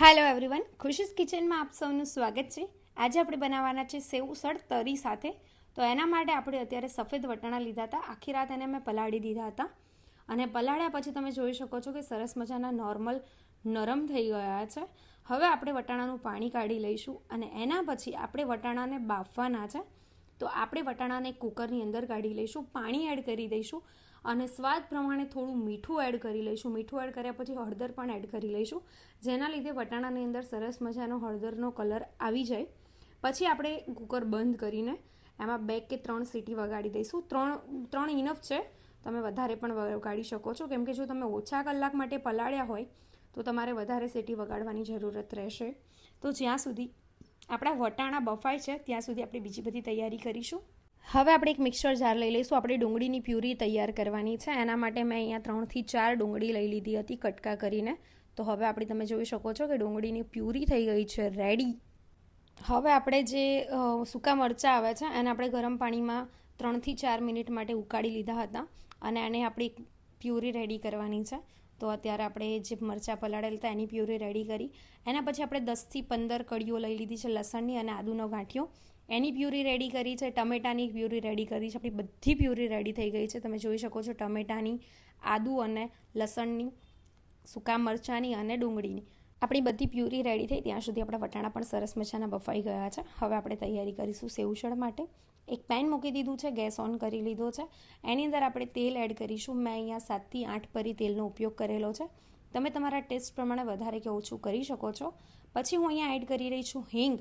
Hello everyone ખુશીસ કિચનમાં આપ સૌનું સ્વાગત છે. આજે આપણે બનાવવાના છે સેવ ઉસળ તરી સાથે. તો એના માટે આપણે અત્યારે સફેદ વટાણા લીધા હતા. આખી રાત એને મેં પલાળી દીધા હતા. અને પલાળ્યા પછી તમે જોઈ શકો છો કે સરસ મજાના નોર્મલ નરમ થઈ ગયા છે. હવે આપણે વટાણાનું પાણી કાઢી લઈશું અને એના પછી આપણે વટાણાને બાફવાના છે. તો આપણે વટાણાને કુકરની અંદર કાઢી લઈશું, પાણી એડ કરી દઈશું અને સ્વાદ પ્રમાણે થોડું મીઠું એડ કરી લઈશું. મીઠું એડ કર્યા પછી હળદર પણ એડ કરી લઈશું. જેના લીધે વટાણાની અંદર સરસ મજાનો હળદરનો કલર આવી જાય. પછી આપણે કુકર બંધ કરીને એમાં બે કે ત્રણ સીટી વગાડી દઈશું. ત્રણ ત્રણ ઇનફ છે. તમે વધારે પણ વગાડી શકો છો. કેમ કે જો તમે ઓછા કલાક માટે પલાળ્યા હોય, તો તમારે વધારે સીટી વગાડવાની જરૂરત રહેશે. તો જ્યાં સુધી આપણા વટાણા બફાય છે, ત્યાં સુધી આપણે બીજી બધી તૈયારી કરીશું. હવે આપણે એક મિક્સર જાર લઈ લઈશું. આપણે ડુંગળીની પ્યુરી તૈયાર કરવાની છે. એના માટે મેં અહીંયા ત્રણથી ચાર ડુંગળી લઈ લીધી હતી કટકા કરીને. તો હવે આપણે તમે જોઈ શકો છો કે ડુંગળીની પ્યુરી થઈ ગઈ છે રેડી હવે આપણે જે સૂકા મરચાં આવે છે, એને આપણે ગરમ પાણીમાં ત્રણથી ચાર મિનિટ માટે ઉકાળી લીધા હતા અને એને આપણી પ્યુરી રેડી કરવાની છે. તો અત્યારે આપણે જે મરચાં પલાળેલ હતા એની પ્યુરી રેડી કરી. એના પછી આપણે દસથી પંદર કડીઓ લઈ લીધી છે લસણની અને આદુનો ગાંઠિયો. એની પ્યુરી રેડી કરી છે, ટમેટાની પ્યુરી રેડી કરી છે, આપણી બધી પ્યુરી રેડી થઈ ગઈ છે. તમે જોઈ શકો છો ટમેટાની આદુ અને લસણની, સૂકા મરચાંની અને ડુંગળીની. આપણી બધી પ્યુરી રેડી થઈ, ત્યાં સુધી આપણા વટાણા પણ સરસ મજાના બફાઈ ગયા છે. હવે આપણે તૈયારી કરીશું સેવસળ માટે. એક પેન મૂકી દીધું છે, ગેસ ઓન કરી લીધો છે. એની અંદર આપણે તેલ એડ કરીશું. મેં અહીંયા સાતથી આઠ પરી તેલનો ઉપયોગ કરેલો છે. તમે તમારા ટેસ્ટ પ્રમાણે વધારે કે ઓછું કરી શકો છો. પછી હું અહીંયા એડ કરી રહી છું હિંગ.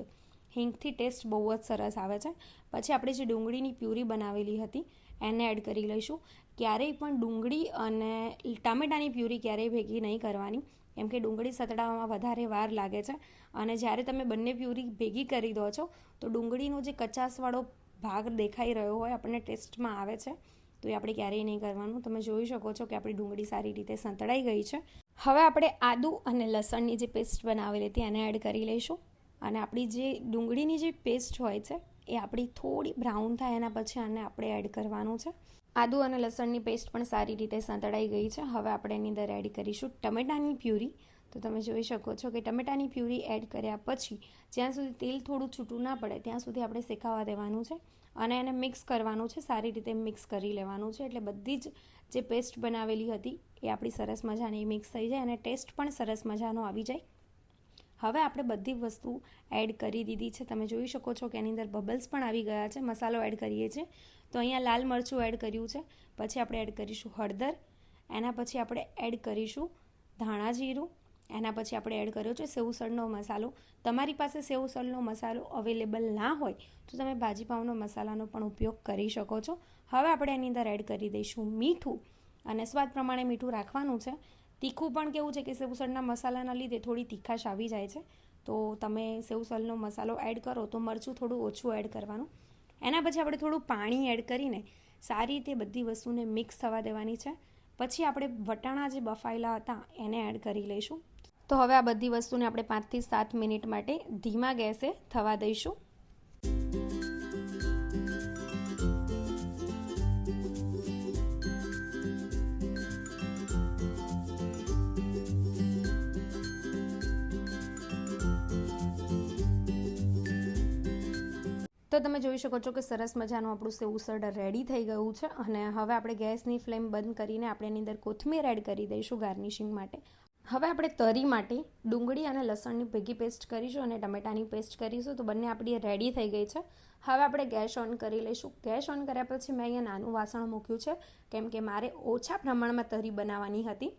હિંગથી ટેસ્ટ બહુ જ સરસ આવે છે. પછી આપણે જે ડુંગળીની પ્યુરી બનાવેલી હતી, એને એડ કરી લઈશું. ક્યારેય પણ ડુંગળી અને ટામેટાની પ્યુરી ક્યારેય ભેગી નહીં કરવાની. કેમ કે ડુંગળી સતડાવવામાં વધારે વાર લાગે છે. અને જ્યારે તમે બંને પ્યુરી ભેગી કરી દો છો, તો ડુંગળીનો જે કચાસવાળો ભાગ દેખાઈ રહ્યો હોય, આપણને ટેસ્ટમાં આવે છે. તો એ આપણે ક્યારેય નહીં કરવાનું. તમે જોઈ શકો છો કે આપણી ડુંગળી સારી રીતે સંતળાઈ ગઈ છે. હવે આપણે આદુ અને લસણની જે પેસ્ટ બનાવેલી હતી, એને એડ કરી લઈશું. અને આપણી જે ડુંગળીની જે પેસ્ટ હોય છે, એ આપણી થોડી બ્રાઉન થાય એના પછી આને આપણે એડ કરવાનું છે. આદુ અને લસણની પેસ્ટ પણ સારી રીતે સંતળાઈ ગઈ છે. હવે આપણે એની અંદર એડ કરીશું ટમેટાની પ્યુરી. તો તમે જોઈ શકો છો કે ટમેટાની પ્યુરી એડ કર્યા પછી, જ્યાં સુધી તેલ થોડું છૂટું ના પડે, ત્યાં સુધી આપણે શેકાવા દેવાનું છે અને એને મિક્સ કરવાનું છે. સારી રીતે મિક્સ કરી લેવાનું છે. એટલે બધી જ જે પેસ્ટ બનાવેલી હતી, એ આપણી સરસ મજાની મિક્સ થઈ જાય અને ટેસ્ટ પણ સરસ મજાનો આવી જાય. હવે આપણે બધી વસ્તુ એડ કરી દીધી છે. તમે જોઈ શકો છો કે એની અંદર બબલ્સ પણ આવી ગયા છે. મસાલો એડ કરીએ છીએ. તો અહીંયા લાલ મરચું એડ કર્યું છે. પછી આપણે એડ કરીશું હળદર. એના પછી આપણે એડ કરીશું ધાણા જીરું. એના પછી આપણે એડ કર્યો છે સેવસળનો મસાલો. તમારી પાસે સેવસળનો મસાલો અવેલેબલ ના હોય તો તમે ભાજીપાવનો મસાલાનો પણ ઉપયોગ કરી શકો છો. હવે આપણે એની અંદર એડ કરી દઈશું મીઠું. અને સ્વાદ પ્રમાણે મીઠું રાખવાનું છે. તીખું પણ કેવું છે કે સેવસળના મસાલાના લીધે થોડી તીખાશ આવી જાય છે. તો તમે સેવસળનો મસાલો એડ કરો તો મરચું થોડું ઓછું એડ કરવાનું. એના પછી આપણે થોડું પાણી એડ કરીને સારી રીતે બધી વસ્તુને મિક્સ થવા દેવાની છે. પછી આપણે વટાણા જે બફાયેલા હતા એને એડ કરી લઈશું. તો હવે આ બધી વસ્તુને આપણે પાંચથી સાત મિનિટ માટે ધીમા ગેસે થવા દઈશું. તો તમે જોઈ શકો છો કે સરસ મજાનું આપણું સેવ ઉસળ રેડી થઈ ગયું છે અને હવે આપણે ગેસની ફ્લેમ બંધ કરીને આપણે એની અંદર કોથમીર એડ કરી દઈશું ગાર્નિશિંગ માટે. હવે આપણે તરી માટે ડુંગળી અને લસણની ભેગી પેસ્ટ કરીશું અને ટમેટાની પેસ્ટ કરીશું તો બંને આપણી રેડી થઈ ગઈ છે. હવે આપણે ગેસ ઓન કરી લઈશું. ગેસ ઓન કર્યા પછી મેં અહીંયા નાનું વાસણ મૂક્યું છે, કેમ કે મારે ઓછા પ્રમાણમાં તરી બનાવવાની હતી.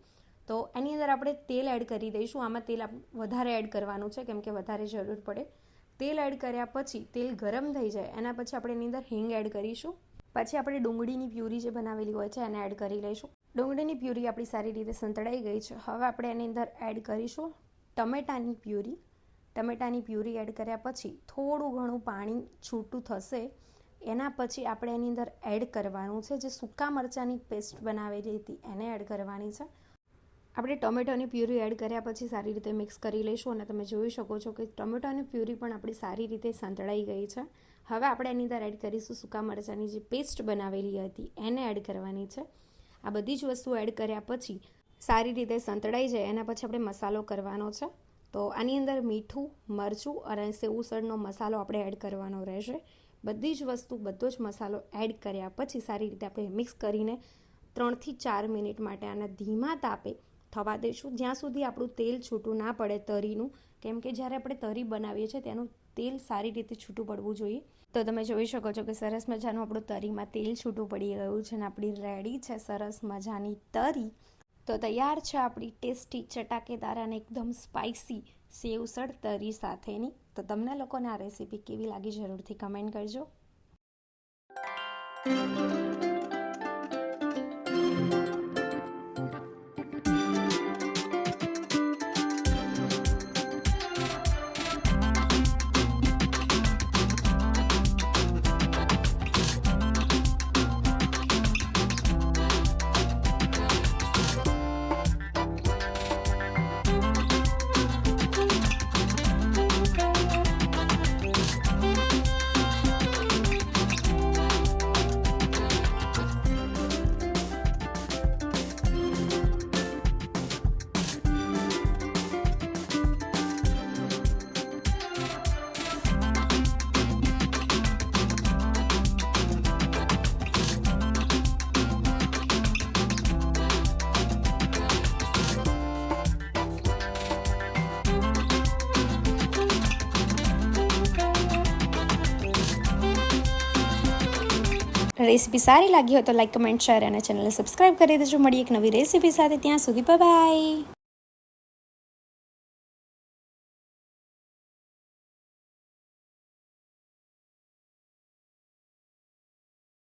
તો એની અંદર આપણે તેલ એડ કરી દઈશું. આમાં તેલ વધારે એડ કરવાનું છે, કેમ કે વધારે જરૂર પડે. તેલ એડ કર્યા પછી તેલ ગરમ થઈ જાય, એના પછી આપણે એની અંદર હિંગ એડ કરીશું. પછી આપણે ડુંગળીની પ્યુરી જે બનાવેલી હોય છે એને એડ કરી લઈશું. ડુંગળીની પ્યુરી આપણી સારી રીતે સંતળાઈ ગઈ છે. હવે આપણે એની અંદર એડ કરીશું ટમેટાની પ્યુરી. ટમેટાની પ્યુરી એડ કર્યા પછી થોડું ઘણું પાણી છૂટું થશે. એના પછી આપણે એની અંદર એડ કરવાનું છે. જે સૂકા મરચાંની પેસ્ટ બનાવેલી હતી, એને એડ કરવાની છે. આપણે ટોમેટોની પ્યુરી એડ કર્યા પછી સારી રીતે મિક્સ કરી લઈશું અને તમે જોઈ શકો છો કે ટોમેટોની પ્યુરી પણ આપણી સારી રીતે સાંતળાઈ ગઈ છે. હવે આપણે એની અંદર એડ કરીશું સૂકા મરચાંની જે પેસ્ટ બનાવેલી હતી, એને એડ કરવાની છે. આ બધી જ વસ્તુ એડ કર્યા પછી સારી રીતે સંતળાઈ જાય, એના પછી આપણે મસાલો કરવાનો છે. તો આની અંદર મીઠું, મરચું અને સેવુસળનો મસાલો આપણે એડ કરવાનો રહેશે. બધી જ વસ્તુ, બધો જ મસાલો એડ કર્યા પછી સારી રીતે આપણે મિક્સ કરીને ત્રણથી ચાર મિનિટ માટે આને ધીમા તાપે થવા દઈશું. જ્યાં સુધી આપણું તેલ છૂટું ના પડે તરીનું, કેમ કે જ્યારે આપણે તરી બનાવીએ છીએ તેનું તેલ સારી રીતે છૂટું પડવું જોઈએ. તો તમે જોઈ શકો છો કે સરસ મજાનું આપણું તરીમાં તેલ છૂટું પડી ગયું છે અને આપણી રેડી છે સરસ મજાની તરી. તો તૈયાર છે આપણી ટેસ્ટી ચટાકેદાર અને એકદમ સ્પાઇસી સેવસળ તરી સાથેની. તો તમને લોકોને આ રેસીપી કેવી લાગી જરૂરથી કમેન્ટ કરજો. રેસીપી સારી લાગી હોય તો લાઈક કમેન્ટ શેર અને ચેનલને સબસ્ક્રાઈબ કરી દેજો. મળીએ એક નવી રેસીપી સાથે. ત્યાં સુધી બાય